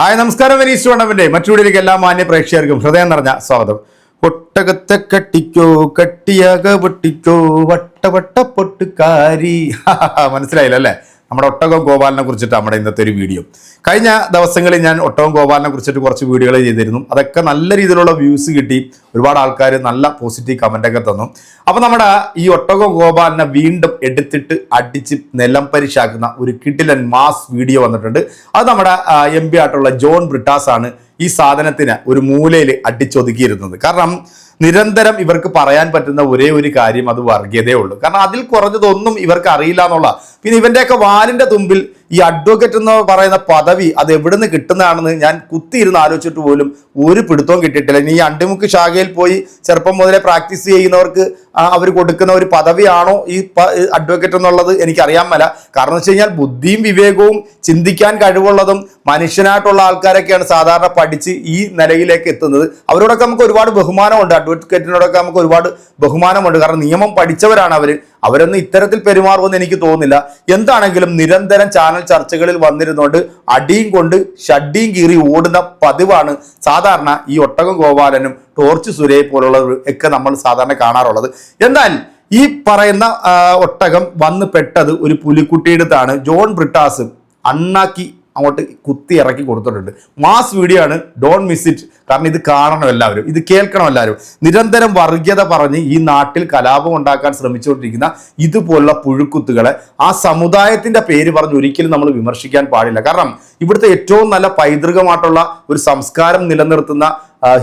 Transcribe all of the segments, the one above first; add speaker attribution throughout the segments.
Speaker 1: Hi നമസ്കാരം. വനീസ് tournament മറ്റുള്ളിലേക്ക് എല്ലാ മാന്യ പ്രേക്ഷകർക്കും ഹൃദയം നിറഞ്ഞ സ്വാഗതം. ഒട്ടകത്തെ കട്ടിക്കോ കട്ടിയക പൊട്ടിക്കോ വട്ട വട്ട പൊട്ടുകാരി മനസ്സിലായില്ല അല്ലേ? നമ്മുടെ ഒട്ടകം ഗോപാലിനെ കുറിച്ചിട്ട് നമ്മുടെ ഇന്നത്തെ ഒരു വീഡിയോ. കഴിഞ്ഞ ദിവസങ്ങളിൽ ഞാൻ ഒട്ടകം ഗോപാലിനെ കുറിച്ചിട്ട് കുറച്ച് വീഡിയോകൾ ചെയ്തിരുന്നു. അതൊക്കെ നല്ല രീതിയിലുള്ള വ്യൂസ് കിട്ടി. ഒരുപാട് ആൾക്കാർ നല്ല പോസിറ്റീവ് കമന്റൊക്കെ തന്നു. അപ്പോൾ നമ്മുടെ ഈ ഒട്ടക ഗോപാലിനെ വീണ്ടും എടുത്തിട്ട് അടിച്ച് നിലം പരിശാക്കുന്ന ഒരു കിട്ടിലൻ മാസ് വീഡിയോ വന്നിട്ടുണ്ട്. അത് നമ്മുടെ എം പി ആയിട്ടുള്ള ജോൺ ബ്രിട്ടാസ് ആണ് ഈ സാധനത്തിന് ഒരു മൂലയിൽ അടിച്ചൊതുക്കിയിരുന്നത്. കാരണം നിരന്തരം ഇവർക്ക് പറയാൻ പറ്റുന്ന ഒരേ ഒരു കാര്യം അത് വർഗീയതയേ ഉള്ളൂ. കാരണം അതിൽ കുറഞ്ഞതൊന്നും ഇവർക്ക് അറിയില്ല എന്നുള്ള പിന്നെ ഇവന്റെയൊക്കെ വാലിന്റെ തുമ്പിൽ ഈ അഡ്വക്കേറ്റ് എന്ന് പറയുന്ന പദവി അത് എവിടുന്ന് കിട്ടുന്നതാണെന്ന് ഞാൻ കുത്തിയിരുന്ന് ആലോചിച്ചിട്ട് പോലും ഒരു പിടുത്തവും കിട്ടിയിട്ടില്ല. ഇനി ഈ അണ്ടിമുക്ക് ശാഖയിൽ പോയി ചെറുപ്പം മുതലേ പ്രാക്ടീസ് ചെയ്യുന്നവർക്ക് അവർ കൊടുക്കുന്ന ഒരു പദവിയാണോ ഈ അഡ്വക്കേറ്റ് എന്നുള്ളത് എനിക്കറിയാൻ മേല. കാരണം വെച്ച് കഴിഞ്ഞാൽ ബുദ്ധിയും വിവേകവും ചിന്തിക്കാൻ കഴിവുള്ളതും മനുഷ്യനായിട്ടുള്ള ആൾക്കാരൊക്കെയാണ് സാധാരണ പഠിച്ച് ഈ നിലയിലേക്ക് എത്തുന്നത്. അവരോടൊക്കെ നമുക്ക് ഒരുപാട് ബഹുമാനമുണ്ട്. അഡ്വക്കേറ്റിനോടൊക്കെ നമുക്ക് ഒരുപാട് ബഹുമാനമുണ്ട്. കാരണം നിയമം പഠിച്ചവരാണ് അവർ അവരൊന്നും ഇത്തരത്തിൽ പെരുമാറുമെന്ന് എനിക്ക് തോന്നുന്നില്ല. എന്താണെങ്കിലും നിരന്തരം ചാനൽ ചർച്ചകളിൽ വന്നിരുന്നുകൊണ്ട് അടിയും കൊണ്ട് ഷഡിയും കീറി ഓടുന്ന പതിവാണ് സാധാരണ ഈ ഒട്ടകം ഗോപാലനും ടോർച്ച് സുരയെ പോലുള്ളവർ ഒക്കെ നമ്മൾ സാധാരണ കാണാറുള്ളത്. എന്നാൽ ഈ പറയുന്ന ഒട്ടകം വന്ന് പെട്ടത് ഒരു പുലിക്കുട്ടിയെടുത്താണ് ജോൺ ബ്രിട്ടാസ് അണ്ണാക്കി അങ്ങോട്ട് കുത്തി ഇറക്കി കൊടുത്തിട്ടുണ്ട്. മാസ് വീഡിയോ ആണ്. ഡോൺ മിസ് ഇറ്റ് കാരണം ഇത് കാണണം എല്ലാവരും. ഇത് കേൾക്കണം എല്ലാവരും. നിരന്തരം വർഗീയത പറഞ്ഞ് ഈ നാട്ടിൽ കലാപം ഉണ്ടാക്കാൻ ശ്രമിച്ചുകൊണ്ടിരിക്കുന്ന ഇതുപോലുള്ള പുഴുക്കുത്തുകളെ ആ സമുദായത്തിന്റെ പേര് പറഞ്ഞ് ഒരിക്കലും നമ്മൾ വിമർശിക്കാൻ പാടില്ല. കാരണം ഇവിടുത്തെ ഏറ്റവും നല്ല പൈതൃകമായിട്ടുള്ള ഒരു സംസ്കാരം നിലനിർത്തുന്ന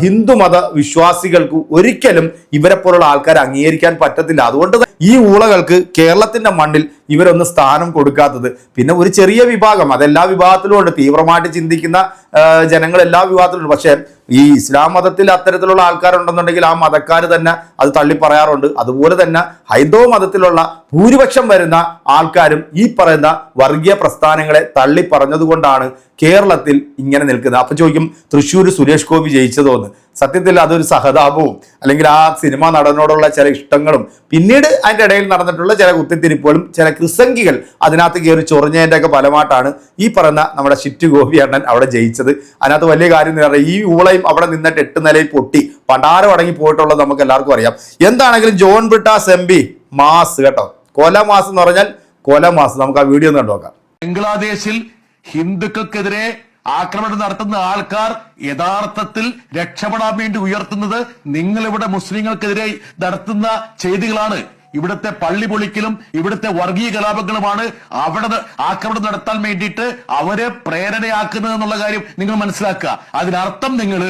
Speaker 1: ഹിന്ദു ഹിന്ദുമത വിശ്വാസികൾക്ക് ഒരിക്കലും ഇവരെ പോലുള്ള ആൾക്കാരെ അംഗീകരിക്കാൻ പറ്റത്തില്ല. അതുകൊണ്ട് ഈ ഊളകൾക്ക് കേരളത്തിന്റെ മണ്ണിൽ ഇവരൊന്ന് സ്ഥാനം കൊടുക്കാത്തത്. പിന്നെ ഒരു ചെറിയ വിഭാഗം അതെല്ലാ വിഭാഗത്തിലും ഉണ്ട്. തീവ്രമായിട്ട് ചിന്തിക്കുന്ന ജനങ്ങൾ എല്ലാ വിഭാഗത്തിലും ഉണ്ട്. പക്ഷേ ഈ ഇസ്ലാം മതത്തിൽ അത്തരത്തിലുള്ള ആൾക്കാരുണ്ടെന്നുണ്ടെങ്കിൽ ആ മതക്കാർ തന്നെ അത് തള്ളി പറയാറുണ്ട് അതുപോലെ തന്നെ ഹൈന്ദവ മതത്തിലുള്ള ഭൂരിപക്ഷം വരുന്ന ആൾക്കാരും ഈ പറയുന്ന വർഗീയ പ്രസ്ഥാനങ്ങളെ തള്ളി പറഞ്ഞതുകൊണ്ടാണ് കേരളത്തിൽ ഇങ്ങനെ നിൽക്കുന്നത്. അപ്പൊ ചോദിക്കും തൃശ്ശൂർ സുരേഷ് ഗോപി ജയിച്ചതോന്ന്. സത്യത്തിൽ അതൊരു സഹതാപവും അല്ലെങ്കിൽ ആ സിനിമ നടനോടുള്ള ചില ഇഷ്ടങ്ങളും പിന്നീട് അതിന്റെ ഇടയിൽ നടന്നിട്ടുള്ള ചില കുത്തിത്തിരിപ്പുകളും ചില കൃസംഗികൾ അതിനകത്ത് കയറി ചൊറിഞ്ഞതിന്റെയൊക്കെ ഫലമായിട്ടാണ് ഈ പറയുന്ന നമ്മുടെ ചിറ്റു ഗോപി അണ്ണൻ അവിടെ ജയിച്ചത്. അതിനകത്ത് വലിയ കാര്യം എന്ന് ഈ ഊളയും അവിടെ നിന്നിട്ട് എട്ട് നിലയിൽ പൊട്ടി. പണ്ടാരം അടങ്ങി പോയിട്ടുള്ളത് നമുക്ക് എല്ലാവർക്കും അറിയാം. എന്താണെങ്കിലും ജോൺ ബ്രിട്ടാസ് എം മാസ് കേട്ടോ. കൊല മാസ് എന്ന് പറഞ്ഞാൽ കൊലമാസ് നമുക്ക് ആ വീഡിയോ ഒന്ന് കണ്ടു നോക്കാം.
Speaker 2: ബംഗ്ലാദേശിൽ ഹിന്ദുക്കൾക്കെതിരെ ആക്രമണം നടത്തുന്ന ആൾക്കാർ യഥാർത്ഥത്തിൽ രക്ഷപ്പെടാൻ വേണ്ടി ഉയർത്തുന്നത് നിങ്ങളിവിടെ മുസ്ലിങ്ങൾക്കെതിരെ നടത്തുന്ന ചെയ്തികളാണ്. ഇവിടുത്തെ പള്ളി പൊളിക്കലും ഇവിടുത്തെ വർഗീയ കലാപങ്ങളുമാണ് അവിടെ ആക്രമണം നടത്താൻ വേണ്ടിയിട്ട് അവരെ പ്രേരണയാക്കുന്നത് എന്നുള്ള കാര്യം നിങ്ങൾ മനസ്സിലാക്കുക. അതിനർത്ഥം നിങ്ങൾ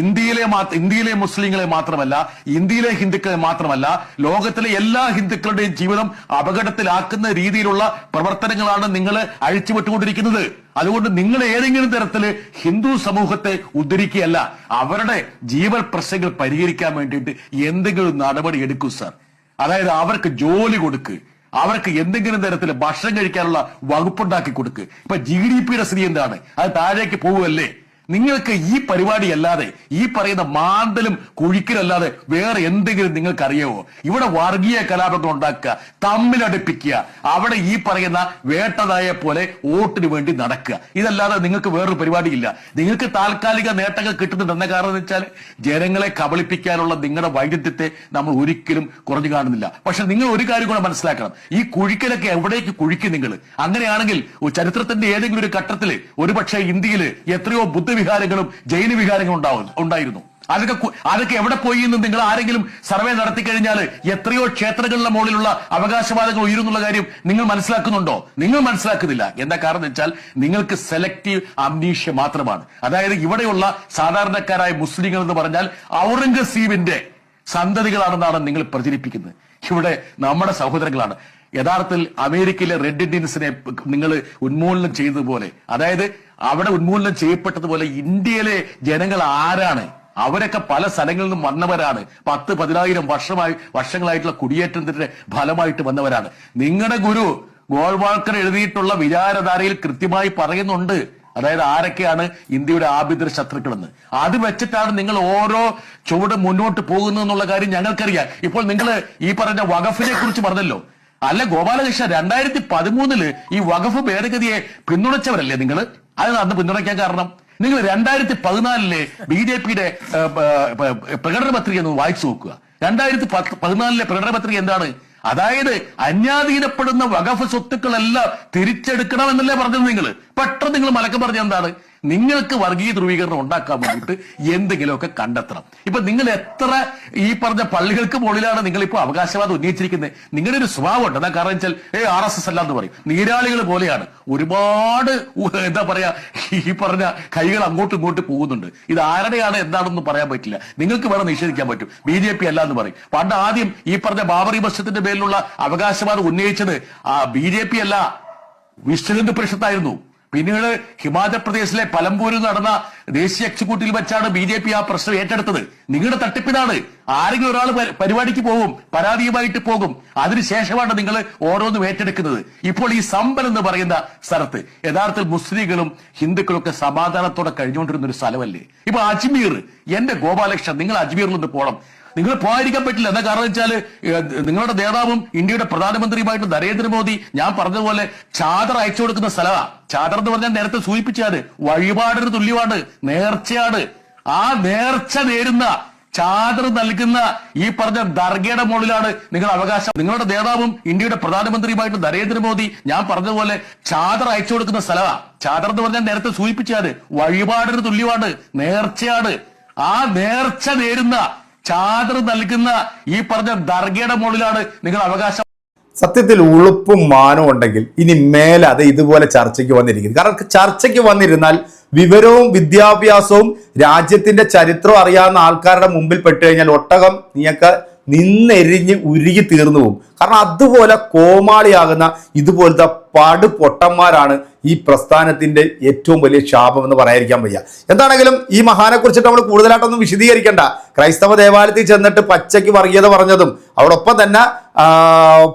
Speaker 2: ഇന്ത്യയിലെ ഇന്ത്യയിലെ മുസ്ലിങ്ങളെ മാത്രമല്ല ഇന്ത്യയിലെ ഹിന്ദുക്കളെ മാത്രമല്ല ലോകത്തിലെ എല്ലാ ഹിന്ദുക്കളുടെയും ജീവിതം അപകടത്തിലാക്കുന്ന രീതിയിലുള്ള പ്രവർത്തനങ്ങളാണ് നിങ്ങൾ അഴിച്ചുവിട്ടുകൊണ്ടിരിക്കുന്നത്. അതുകൊണ്ട് നിങ്ങൾ ഏതെങ്കിലും തരത്തിൽ ഹിന്ദു സമൂഹത്തെ ഉദ്ധരിക്കുകയല്ല അവരുടെ ജീവൽ പ്രശ്നങ്ങൾ പരിഹരിക്കാൻ വേണ്ടിയിട്ട് എന്തെങ്കിലും നടപടി എടുക്കൂ സാർ. അതായത് അവർക്ക് ജോലി കൊടുക്ക്. അവർക്ക് എന്തെങ്കിലും തരത്തിൽ ഭക്ഷണം കഴിക്കാനുള്ള വകുപ്പുണ്ടാക്കി കൊടുക്ക്. ഇപ്പൊ ജി ഡി പിയുടെ സ്ഥിതി എന്താണ്? അത് താഴേക്ക് പോവുമല്ലേ നിങ്ങൾക്ക് ഈ പരിപാടി അല്ലാതെ ഈ പറയുന്ന മാന്തലും കുഴിക്കലല്ലാതെ വേറെ എന്തെങ്കിലും നിങ്ങൾക്ക് അറിയാവോ ഇവിടെ വർഗീയ കലാപങ്ങൾ ഉണ്ടാക്കുക തമ്മിലടുപ്പിക്കുക അവിടെ ഈ പറയുന്ന വേട്ടതായ പോലെ വോട്ടിന് വേണ്ടി നടക്കുക. ഇതല്ലാതെ നിങ്ങൾക്ക് വേറൊരു പരിപാടിയില്ല. നിങ്ങൾക്ക് താൽക്കാലിക നേട്ടങ്ങൾ കിട്ടുന്നുണ്ടെന്ന കാരണം എന്ന് വെച്ചാൽ ജനങ്ങളെ കബളിപ്പിക്കാനുള്ള നിങ്ങളുടെ വൈദ്യുത്യത്തെ നമ്മൾ ഒരിക്കലും കുറഞ്ഞു കാണുന്നില്ല. പക്ഷെ നിങ്ങൾ ഒരു കാര്യം കൂടെ മനസ്സിലാക്കണം. ഈ കുഴിക്കലൊക്കെ എവിടേക്ക് കുഴിക്കും നിങ്ങൾ? അങ്ങനെയാണെങ്കിൽ ചരിത്രത്തിന്റെ ഏതെങ്കിലും ഒരു ഘട്ടത്തിൽ ഒരുപക്ഷെ ഇന്ത്യയിൽ എത്രയോ ബുദ്ധവിഹാരങ്ങളും ജൈന വിഹാരങ്ങളും ഉണ്ടാവും ഉണ്ടായിരുന്നു. അതൊക്കെ അതൊക്കെ എവിടെ പോയി എന്ന് നിങ്ങൾ ആരെങ്കിലും സർവേ നടത്തി കഴിഞ്ഞാൽ എത്രയോ ക്ഷേത്രങ്ങളുടെ മുകളിലുള്ള അവകാശവാദങ്ങൾ ഉയരുന്നുള്ള കാര്യം നിങ്ങൾ മനസ്സിലാക്കുന്നുണ്ടോ? നിങ്ങൾ മനസ്സിലാക്കുന്നില്ല. എന്താ കാരണം വെച്ചാൽ നിങ്ങൾക്ക് സെലക്റ്റീവ് അംനീഷ്യ മാത്രമാണ്. അതായത് ഇവിടെയുള്ള സാധാരണക്കാരായ മുസ്ലിങ്ങൾ എന്ന് പറഞ്ഞാൽ ഔറംഗസീബിന്റെ സന്തതികളാണെന്നാണ് നിങ്ങൾ പ്രചരിപ്പിക്കുന്നത്. ഇവിടെ നമ്മുടെ സഹോദരങ്ങളാണ്. യഥാർത്ഥത്തിൽ അമേരിക്കയിലെ റെഡ് ഇന്ത്യൻസിനെ നിങ്ങൾ ഉന്മൂലനം ചെയ്തതുപോലെ അതായത് അവിടെ ഉന്മൂലനം ചെയ്യപ്പെട്ടതുപോലെ ഇന്ത്യയിലെ ജനങ്ങൾ ആരാണ്? അവരൊക്കെ പല സ്ഥലങ്ങളിൽ നിന്നും വന്നവരാണ്. പത്ത് പതിനായിരം വർഷമായി വർഷങ്ങളായിട്ടുള്ള കുടിയേറ്റത്തിന്റെ ഫലമായിട്ട് വന്നവരാണ്. നിങ്ങളുടെ ഗുരു ഗോൾവാൾക്കർ എഴുതിയിട്ടുള്ള വിചാരധാരയിൽ കൃത്യമായി പറയുന്നുണ്ട്. അതായത് ആരൊക്കെയാണ് ഇന്ത്യയുടെ ആഭ്യന്തര ശത്രുക്കളെന്ന്. അത് വെച്ചിട്ടാണ് നിങ്ങൾ ഓരോ ചുവട് മുന്നോട്ട് പോകുന്നത് എന്നുള്ള കാര്യം ഞങ്ങൾക്കറിയാം. ഇപ്പോൾ നിങ്ങൾ ഈ പറഞ്ഞ വഖഫിനെ കുറിച്ച് പറഞ്ഞല്ലോ. അല്ല ഗോപാലകൃഷ്ണ രണ്ടായിരത്തി പതിമൂന്നിൽ ഈ വഖഫ് ഭേദഗതിയെ പിന്തുണച്ചവരല്ലേ നിങ്ങൾ? അത് അന്ന് പിന്തുണയ്ക്കാൻ കാരണം നിങ്ങൾ രണ്ടായിരത്തി പതിനാലിലെ ബി ജെ പിയുടെ പ്രകടന പത്രിക ഒന്ന് വായിച്ചു നോക്കുക. രണ്ടായിരത്തി പതിനാലിലെ പ്രകടന പത്രിക എന്താണ്? അതായത് അന്യാധീനപ്പെടുന്ന വകഫ് സ്വത്തുക്കളെല്ലാം തിരിച്ചെടുക്കണം എന്നല്ലേ പറഞ്ഞത് നിങ്ങൾ. പെട്ടെന്ന് നിങ്ങൾ മലക്കം പറഞ്ഞ എന്താണ്? നിങ്ങൾക്ക് വർഗീയ ധ്രുവീകരണം ഉണ്ടാക്കാൻ വേണ്ടിയിട്ട് എന്തെങ്കിലുമൊക്കെ കണ്ടെത്തണം. ഇപ്പൊ നിങ്ങൾ എത്ര ഈ പറഞ്ഞ പള്ളികൾക്ക് മുകളിലാണ് നിങ്ങൾ ഇപ്പോൾ അവകാശവാദം ഉന്നയിച്ചിരിക്കുന്നത്? നിങ്ങളുടെ ഒരു സ്വഭാവം ഉണ്ട് എന്താ കാരണം വെച്ചാൽ ഏ ആർ എസ് എസ് അല്ല എന്ന് പറയും. നീരാളികൾ പോലെയാണ്. ഒരുപാട് എന്താ പറയാ ഈ പറഞ്ഞ കൈകൾ അങ്ങോട്ടും ഇങ്ങോട്ടും പോകുന്നുണ്ട്. ഇത് ആരുടെയാണ് എന്താണെന്ന് പറയാൻ പറ്റില്ല. നിങ്ങൾക്ക് വേണം നിഷേധിക്കാൻ പറ്റും. ബി ജെ പി അല്ല എന്ന് പറയും. പണ്ട് ആദ്യം ഈ പറഞ്ഞ ബാബറി മസ്ജിദിന്റെ പേരിലുള്ള അവകാശവാദം ഉന്നയിച്ചത് ബി ജെ പി അല്ല വിശ്വഹിന്ദു പരിഷത്തായിരുന്നു പിന്നീട് ഹിമാചൽ പ്രദേശിലെ പലമ്പൂരിൽ നടന്ന ദേശീയ എക്സിക്യൂട്ടീവിൽ വെച്ചാണ് ബി ജെ പി ആ പ്രശ്നം ഏറ്റെടുത്തത്. നിങ്ങളുടെ തട്ടിപ്പിനാണ് ആരെങ്കിലും ഒരാൾ പരിപാടിക്ക് പോകും പരാതിയുമായിട്ട് പോകും അതിനുശേഷമാണ് നിങ്ങൾ ഓരോന്നും ഏറ്റെടുക്കുന്നത്. ഇപ്പോൾ ഈ സമ്പൽ എന്ന് പറയുന്ന സ്ഥലത്ത് യഥാർത്ഥത്തിൽ മുസ്ലിങ്ങളും ഹിന്ദുക്കളും ഒക്കെ സമാധാനത്തോടെ കഴിഞ്ഞുകൊണ്ടിരുന്ന ഒരു സ്ഥലമല്ലേ? ഇപ്പൊ അജ്മീർ എന്റെ ഗോപാലകൃഷ്ണൻ നിങ്ങൾ അജ്മീറിൽ നിന്ന് പോകണം നിങ്ങൾ പോകാതിരിക്കാൻ പറ്റില്ല. എന്താ കാരണം വെച്ചാൽ നിങ്ങളുടെ നേതാവും ഇന്ത്യയുടെ പ്രധാനമന്ത്രിയുമായിട്ട് നരേന്ദ്രമോദി ഞാൻ പറഞ്ഞതുപോലെ ചാദർ അയച്ചു കൊടുക്കുന്ന സ്ഥലമാണ് ചാദർ എന്ന് പറഞ്ഞാൽ നേരത്തെ സൂചിപ്പിച്ചാണ് വഴിപാടിന് തുല്യമാണ്. നേർച്ചയാണ്. ആ നേർച്ച നേരുന്ന ചാദർ നൽകുന്ന ഈ പറഞ്ഞ ദർഗയുടെ മുകളിലാണ് നിങ്ങൾ അവകാശം. നിങ്ങളുടെ നേതാവും ഇന്ത്യയുടെ പ്രധാനമന്ത്രിയുമായിട്ട് നരേന്ദ്രമോദി ഞാൻ പറഞ്ഞതുപോലെ ചാദർ അയച്ചു കൊടുക്കുന്ന സ്ഥലമാണ് ചാദർ എന്ന് പറഞ്ഞാൽ നേരത്തെ സൂചിപ്പിച്ചാണ് വഴിപാടിന് തുല്യമാണ്. നേർച്ചയാണ്. ആ നേർച്ച നേരുന്ന ചാദർ നൽകുന്ന ഈ പറഞ്ഞ ദർഗയുടെ മുകളിലാണ് നിങ്ങൾ അവകാശം.
Speaker 1: സത്യത്തിൽ ഉളുപ്പും മാനവും ഉണ്ടെങ്കിൽ ഇനി മേലെ അത് ഇതുപോലെ ചർച്ചയ്ക്ക് വന്നിരിക്കും. കാരണം ചർച്ചയ്ക്ക് വന്നിരുന്നാൽ വിവരവും വിദ്യാഭ്യാസവും രാജ്യത്തിന്റെ ചരിത്രവും അറിയാവുന്ന ആൾക്കാരുടെ മുമ്പിൽ പെട്ട് കഴിഞ്ഞാൽ ഒട്ടകം നീയൊക്കെ നിന്നെരിഞ്ഞ് ഉരുകി തീർന്നു പോകും. കാരണം അതുപോലെ കോമാളിയാകുന്ന ഇതുപോലത്തെ പടു പൊട്ടന്മാരാണ് ഈ പ്രസ്ഥാനത്തിന്റെ ഏറ്റവും വലിയ ശാപം എന്ന് പറയാതിരിക്കാൻ വയ്യ. എന്താണെങ്കിലും ഈ മഹാനെ കുറിച്ചിട്ട് നമ്മൾ കൂടുതലായിട്ടൊന്നും വിശദീകരിക്കേണ്ട. ക്രൈസ്തവ ദേവാലയത്തിൽ ചെന്നിട്ട് പച്ചയ്ക്ക് വർഗീയത പറഞ്ഞതും അവിടൊപ്പം തന്നെ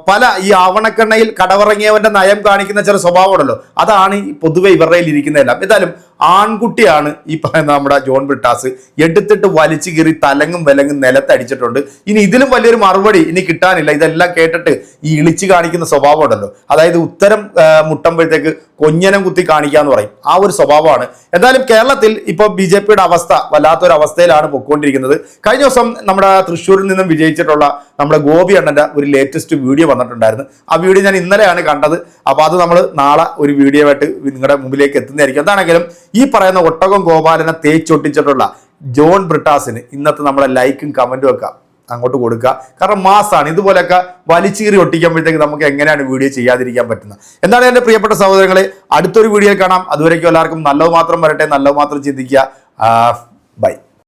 Speaker 1: പല ഈ ആവണക്കെണ്ണയിൽ കടവിറങ്ങിയവന്റെ നയം കാണിക്കുന്ന ചില സ്വഭാവമുണ്ടല്ലോ. അതാണ് പൊതുവെ ഇവരുടെ ഇരിക്കുന്നതെല്ലാം. എന്തായാലും ആൺകുട്ടിയാണ് ഈ പറയുന്ന നമ്മുടെ ജോൺ ബ്രിട്ടാസ് എടുത്തിട്ട് വലിച്ചു കീറി തലങ്ങും വിലങ്ങും നിലത്തടിച്ചിട്ടുണ്ട്. ഇനി ഇതിലും വലിയൊരു മറുപടി ഇനി കിട്ടാനില്ല. ഇതെല്ലാം കേട്ടിട്ട് ഈ ഇളിച്ചു കാണിക്കുന്ന സ്വഭാവമുണ്ടല്ലോ. അതായത് ഉത്തരം മുട്ടുമ്പോഴത്തേക്ക് കൊഞ്ഞനം കുത്തി കാണിക്കുക എന്ന് പറയും. ആ ഒരു സ്വഭാവമാണ്. എന്തായാലും കേരളത്തിൽ ഇപ്പോൾ ബി ജെ പിയുടെ അവസ്ഥ വല്ലാത്തൊരു അവസ്ഥയിലാണ് പൊയ്ക്കൊണ്ടിരിക്കുന്നത്. കഴിഞ്ഞ ദിവസം നമ്മുടെ തൃശ്ശൂരിൽ നിന്നും വിജയിച്ചിട്ടുള്ള നമ്മുടെ ഗോപി അണ്ണന്റെ ഒരു ലേറ്റസ്റ്റ് വീഡിയോ വന്നിട്ടുണ്ടായിരുന്നു. ആ വീഡിയോ ഞാൻ ഇന്നലെയാണ് കണ്ടത്. അപ്പോൾ അത് നമ്മൾ നാളെ ഒരു വീഡിയോ ആയിട്ട് നിങ്ങളുടെ മുമ്പിലേക്ക് എത്തുന്നതായിരിക്കും. എന്താണെങ്കിലും ഈ പറയുന്ന ഒട്ടകം ഗോപാലനെ തേച്ചൊട്ടിച്ചിട്ടുള്ള ജോൺ ബ്രിട്ടാസിന് ഇന്നത്തെ നമ്മളെ ലൈക്കും കമന്റും ഒക്കെ അങ്ങോട്ട് കൊടുക്കുക. കാരണം മാസാണ്. ഇതുപോലെയൊക്കെ വലിച്ചീറി ഒട്ടിക്കുമ്പോഴത്തേക്ക് നമുക്ക് എങ്ങനെയാണ് വീഡിയോ ചെയ്യാതിരിക്കാൻ പറ്റുന്നത്? എന്താണ് എന്റെ പ്രിയപ്പെട്ട സഹോദരങ്ങളെ? അടുത്തൊരു വീഡിയോ കാണാം. അതുവരേക്കും എല്ലാവർക്കും നല്ലത് മാത്രം വരട്ടെ. നല്ലത് മാത്രം ചിന്തിക്കുക. ബൈ.